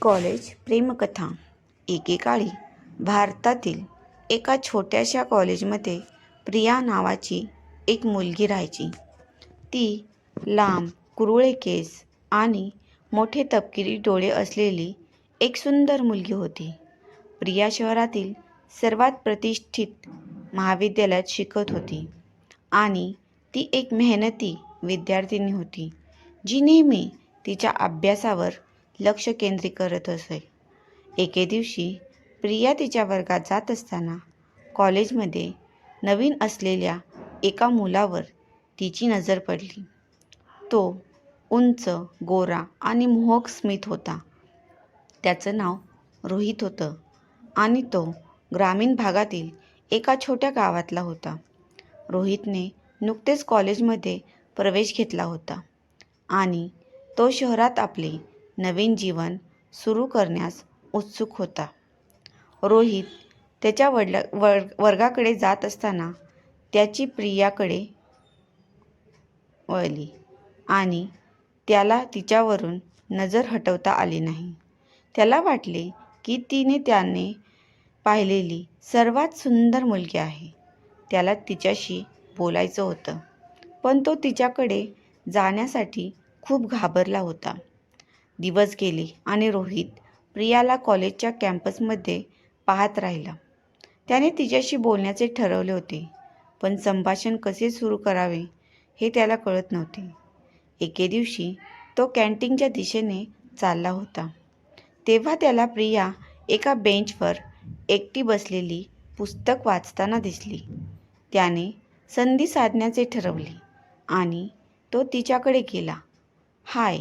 College प्रेमकथा एकेकाळी भारतातील एका छोट्याशा कॉलेजमध्ये प्रिया नावाची एक मुलगी राहायची. ती लांब कुरुळे केस आणि मोठे तपकिरी डोळे असलेली एक सुंदर मुलगी होती. प्रिया शहरातील सर्वात प्रतिष्ठित महाविद्यालयात शिकत होती आणि ती एक मेहनती विद्यार्थिनी होती जी नेहमी तिच्या अभ्यासावर लक्ष केंद्रित करत असे. एके दिवशी प्रिया तिच्या वर्गात जात असताना कॉलेजमध्ये नवीन असलेल्या एका मुलावर तिची नजर पडली. तो उंच गोरा आणि मोहक स्मित होता. त्याचं नाव रोहित होतं आणि तो ग्रामीण भागातील एका छोट्या गावातला होता. रोहितने नुकतेच कॉलेजमध्ये प्रवेश घेतला होता आणि तो शहरात आपले नवीन जीवन सुरू करण्यास उत्सुक होता. रोहित त्याच्या वडला वर वर्गाकडे जात असताना त्याची प्रियाकडे वळली आणि त्याला तिच्यावरून नजर हटवता आली नाही. त्याला वाटले की तिने त्याने पाहिलेली सर्वात सुंदर मुलगी आहे. त्याला तिच्याशी बोलायचं होतं पण तो तिच्याकडे जाण्यासाठी खूप घाबरला होता. दिवस गेले आणि रोहित प्रियाला कॉलेजच्या कॅम्पसमध्ये पाहत राहिला. त्याने तिच्याशी बोलण्याचे ठरवले होते पण संभाषण कसे सुरू करावे हे त्याला कळत नव्हते. एके दिवशी तो कॅन्टीनच्या दिशेने चालला होता. तेव्हा त्याला प्रिया एका बेंचवर एकटी बसलेली पुस्तक वाचताना दिसली. त्याने संधी साधण्याचे ठरवले आणि तो तिच्याकडे गेला. हाय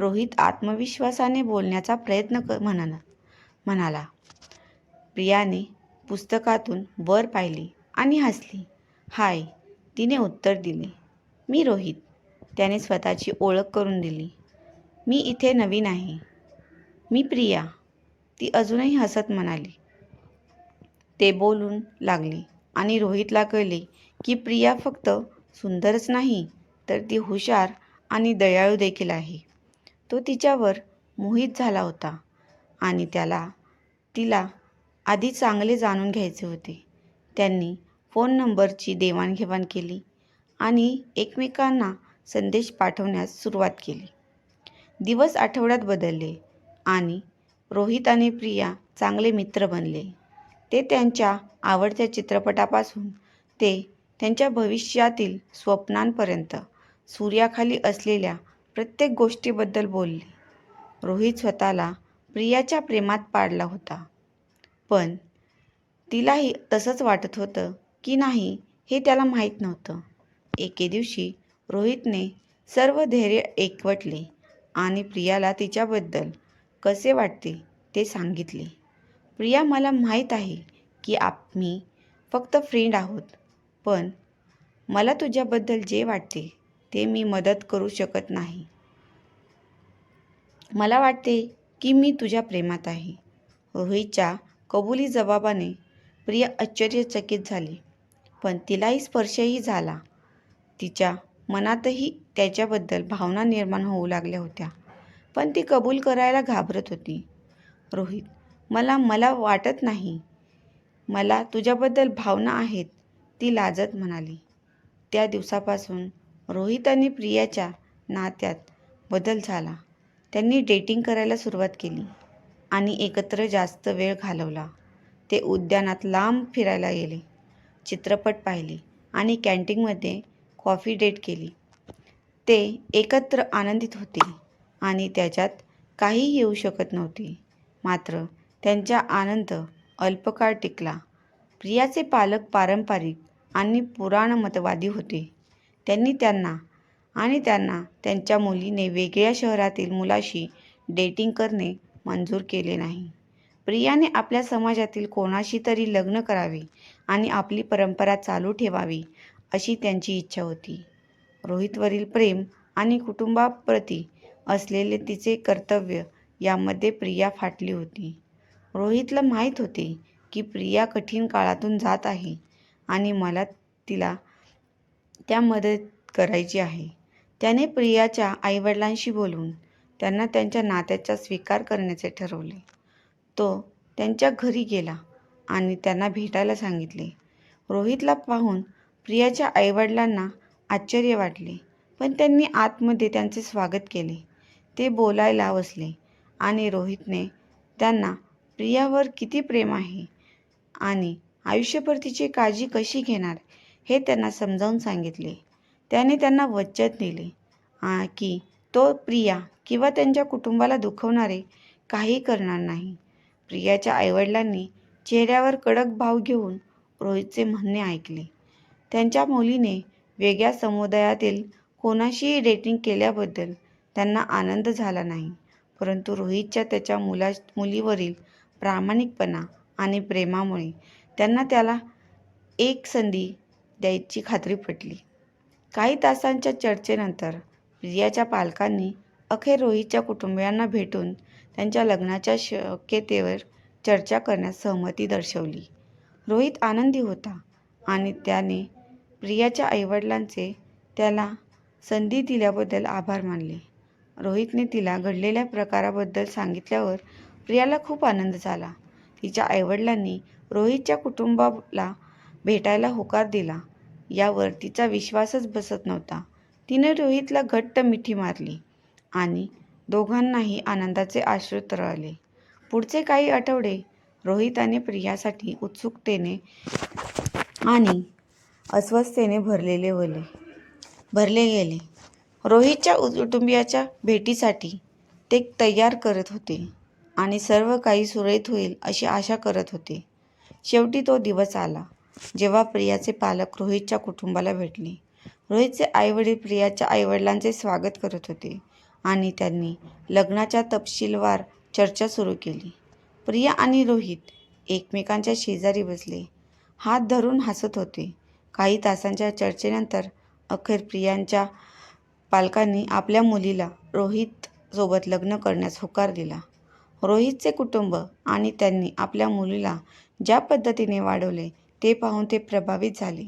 रोहित आत्मविश्वासाने बोलण्याचा प्रयत्न क म्हणाला म्हणाला प्रियाने पुस्तकातून वर पाहिली आणि हसली. हाय तिने उत्तर दिले मी रोहित. त्याने स्वतःची ओळख करून दिली. मी इथे नवीन आहे. मी प्रिया. ती अजूनही हसत म्हणाली. ते बोलून लागले आणि रोहितला कळले की प्रिया फक्त सुंदरच नाही तर ती हुशार आणि दयाळू देखील आहे. तो तिच्यावर मोहित झाला होता आणि त्याला तिला आधी चांगले जाणून घ्यायचे होते. त्यांनी फोन नंबरची देवाणघेवाण केली आणि एकमेकांना संदेश पाठवण्यास सुरुवात केली. दिवस आठवड्यात बदलले आणि रोहित आणि प्रिया चांगले मित्र बनले. ते त्यांच्या आवडत्या चित्रपटापासून ते त्यांच्या भविष्यातील स्वप्नांपर्यंत सूर्याखाली असलेल्या प्रत्येक गोष्टीबद्दल बोलले. रोहित स्वतःला प्रियाच्या प्रेमात पाडला होता. पण तिलाही तसंच वाटत होतं की नाही हे त्याला माहीत नव्हतं. एके दिवशी रोहितने सर्व धैर्य एकवटले आणि प्रियाला तिच्याबद्दल कसे वाटते ते सांगितले. प्रिया मला माहीत आहे की आम्ही फक्त फ्रेंड आहोत पण मला तुझ्याबद्दल जे वाटते ते मी मदत करू शकत नाही. मला वाटते की मी तुझ्या प्रेमात आहे. रोहितच्या कबुली जबाबाने प्रिया आश्चर्यचकित झाली. पण तिलाही स्पर्शही झाला. तिच्या मनातही त्याच्याबद्दल भावना निर्माण होऊ लागल्या होत्या. पण ती कबूल करायला घाबरत होती. रोहित मला मला वाटत नाही. मला तुझ्याबद्दल भावना आहेत ती लाजत म्हणाली. त्या दिवसापासून रोहित आणि प्रियाच्या नात्यात बदल झाला. त्यांनी डेटिंग करायला सुरुवात केली आणि एकत्र जास्त वेळ घालवला. ते उद्यानात लांब फिरायला गेले. चित्रपट पाहिले आणि कॅन्टीनमध्ये कॉफी डेट केली. ते एकत्र आनंदित होते आणि त्याच्यात काहीही येऊ शकत नव्हते. मात्र त्यांचा आनंद अल्पकाळ टिकला. प्रियाचे पालक पारंपरिक आणि पुराणमतवादी होते. त्यांनी त्यांना आणि त्यांना त्यांच्या मुलीने वेगळ्या शहरातील मुलाशी डेटिंग करणे मंजूर केले नाही. प्रियाने आपल्या समाजातील कोणाशी तरी लग्न करावे आणि आपली परंपरा चालू ठेवावी अशी त्यांची इच्छा होती. रोहितवरील प्रेम आणि कुटुंबाप्रती असलेले तिचे कर्तव्य यामध्ये प्रिया फाटली होती. रोहितला माहीत होते की प्रिया कठीण काळातून जात आहे आणि मला तिला त्या मदत करायची आहे. त्याने प्रियाच्या आईवडिलांशी बोलून त्यांना त्यांच्या नात्याचा स्वीकार करण्याचे ठरवले. तो त्यांच्या घरी गेला आणि त्यांना भेटायला सांगितले. रोहितला पाहून प्रियाच्या आईवडिलांना आश्चर्य वाटले पण त्यांनी आतमध्ये त्यांचे स्वागत केले. ते बोलायला बसले आणि रोहितने त्यांना प्रियावर किती प्रेम आहे आणि आयुष्यभर तिची काळजी कशी घेणार? हे त्यांना समजावून सांगितले. त्याने त्यांना वचन दिले की तो प्रिया किंवा त्यांच्या कुटुंबाला दुखवणारे काही करणार नाही. प्रियाच्या आईवडिलांनी चेहऱ्यावर कडक भाव घेऊन रोहितचे म्हणणे ऐकले. त्यांच्या मुलीने वेगळ्या समुदायातील कोणाशीही डेटिंग केल्याबद्दल त्यांना आनंद झाला नाही. परंतु रोहितच्या त्याच्या मुला मुलीवरील प्रामाणिकपणा आणि प्रेमामुळे त्यांना त्याला एक संधी द्यायची खात्री पटली काही तासांच्या चर्चेनंतर प्रियाच्या पालकांनी अखेर रोहितच्या कुटुंबियांना भेटून त्यांच्या लग्नाच्या शक्यतेवर चर्चा करण्यास सहमती दर्शवली. रोहित आनंदी होता आणि त्याने प्रियाच्या आईवडिलांचे त्याला संधी दिल्याबद्दल आभार मानले. रोहितने तिला घडलेल्या प्रकाराबद्दल सांगितल्यावर प्रियाला खूप आनंद झाला. तिच्या आईवडिलांनी रोहितच्या कुटुंबाला भेटायला होकार दिला. यावर तिचा विश्वासच बसत नव्हता. तिने रोहितला घट्ट मिठी मारली आणि दोघांनाही आनंदाचे आश्रित तरळले. पुढचे काही आठवडे रोहित आणि प्रियासाठी उत्सुकतेने आणि अस्वस्थतेने भरलेले होले. भरले गेले. रोहितच्या कुटुंबियाच्या भेटीसाठी ते तयार करत होते आणि सर्व काही सुरळीत होईल अशी आशा करत होते. शेवटी तो दिवस आला. जेव्हा प्रियाचे पालक रोहितच्या कुटुंबाला भेटले. रोहितचे आईवडील प्रियाच्या आईवडिलांचे स्वागत करत होते आणि त्यांनी लग्नाच्या तपशीलवार चर्चा सुरू केली. प्रिया आणि रोहित एकमेकांच्या शेजारी बसले. हात धरून हसत होते. काही तासांच्या चर्चेनंतर अखेर प्रियांच्या पालकांनी आपल्या मुलीला रोहित सोबत लग्न करण्यास होकार दिला. रोहितचे कुटुंब आणि त्यांनी आपल्या मुलीला ज्या पद्धतीने वाढवले ते पाहून ते प्रभावित झाले.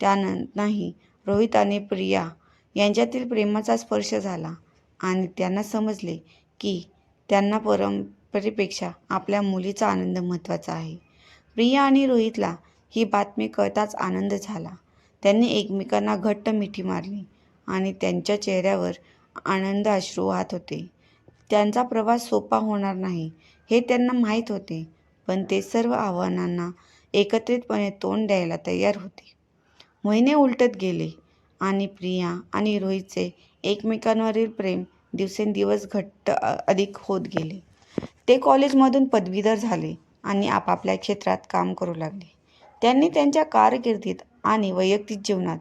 त्यानंतरही रोहित आणि प्रिया यांच्यातील प्रेमाचा स्पर्श झाला आणि त्यांना समजले की त्यांना परंपरेपेक्षा आपल्या मुलीचा आनंद महत्त्वाचा आहे. प्रिया आणि रोहितला ही बातमी कळताच आनंद झाला. त्यांनी एकमेकांना घट्ट मिठी मारली आणि त्यांच्या चेहऱ्यावर आनंद अश्रू वाहत होते. त्यांचा प्रवास सोपा होणार नाही हे त्यांना माहीत होते पण ते सर्व आव्हानांना एकत्रितपणे तोंड द्यायला तयार होते. महिने उलटत गेले आणि प्रिया आणि रोहितचे एकमेकांवरील प्रेम दिवसेंदिवस घट्ट अधिक होत गेले. ते कॉलेजमधून पदवीधर झाले आणि आपापल्या क्षेत्रात काम करू लागले. त्यांनी त्यांच्या कारकिर्दीत आणि वैयक्तिक जीवनात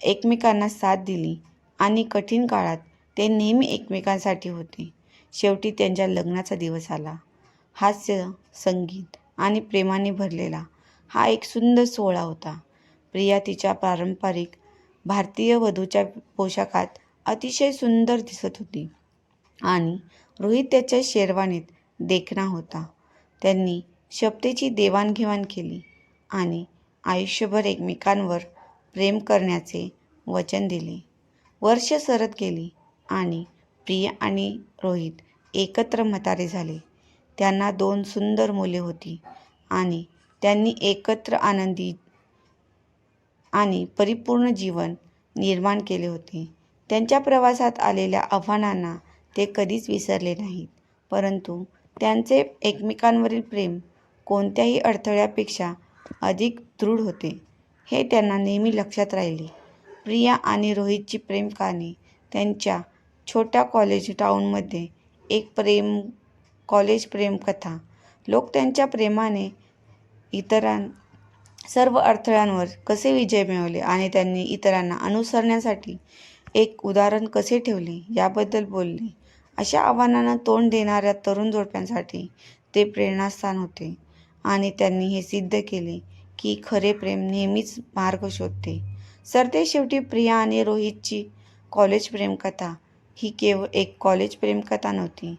एकमेकांना साथ दिली आणि कठीण काळात ते नेहमी एकमेकांसाठी होते. शेवटी त्यांच्या लग्नाचा दिवस आला. हास्य संगीत आणि प्रेमाने भरलेला. हा एक सुंदर सोहळा होता. प्रिया तिच्या पारंपरिक भारतीय वधूच्या पोशाखात अतिशय सुंदर दिसत होती आणि रोहित त्याच्या शेरवानीत देखणा होता. त्यांनी शपथेची देवाणघेवाण केली आणि आयुष्यभर एकमेकांवर प्रेम करण्याचे वचन दिले. वर्ष सरत गेली आणि प्रिया आणि रोहित एकत्र म्हातारे झाले. त्यांना दोन सुंदर मुले होती. आणि त्यांनी एकत्र आनंदी आणि परिपूर्ण जीवन निर्माण केले होते. त्यांच्या प्रवासात आलेल्या आव्हानांना ते कधीच विसरले नाहीत. परंतु त्यांचे एकमेकांवरील प्रेम कोणत्याही अडथळ्यापेक्षा अधिक दृढ होते हे त्यांना नेहमी लक्षात राहिले. प्रिया आणि रोहितची प्रेम कहाणी त्यांच्या छोट्या कॉलेज टाऊनमध्ये एक प्रेम कॉलेज प्रेमकथा. लोक त्यांच्या प्रेमाने इतरां सर्व अडथळ्यांवर कसे विजय मिळवले आणि त्यांनी इतरांना अनुसरण्यासाठी एक उदाहरण कसे ठेवले याबद्दल बोलले. अशा आव्हानांना तोंड देणाऱ्या तरुण जोडप्यांसाठी ते प्रेरणास्थान होते आणि त्यांनी हे सिद्ध केले की खरे प्रेम नेहमीच मार्ग शोधते. सरते शेवटी प्रिया आणि रोहितची कॉलेज प्रेमकथा ही केवळ एक कॉलेज प्रेमकथा नव्हती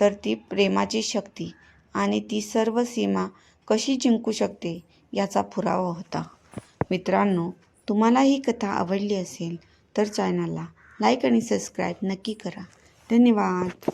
तर ती प्रेमाची शक्ती आणि ती सर्व सीमा कशी जिंकू शकते याचा पुरावा होता. मित्रांनो तुम्हाला ही कथा आवडली असेल तर चॅनलला लाईक आणि सबस्क्राईब नक्की करा. धन्यवाद.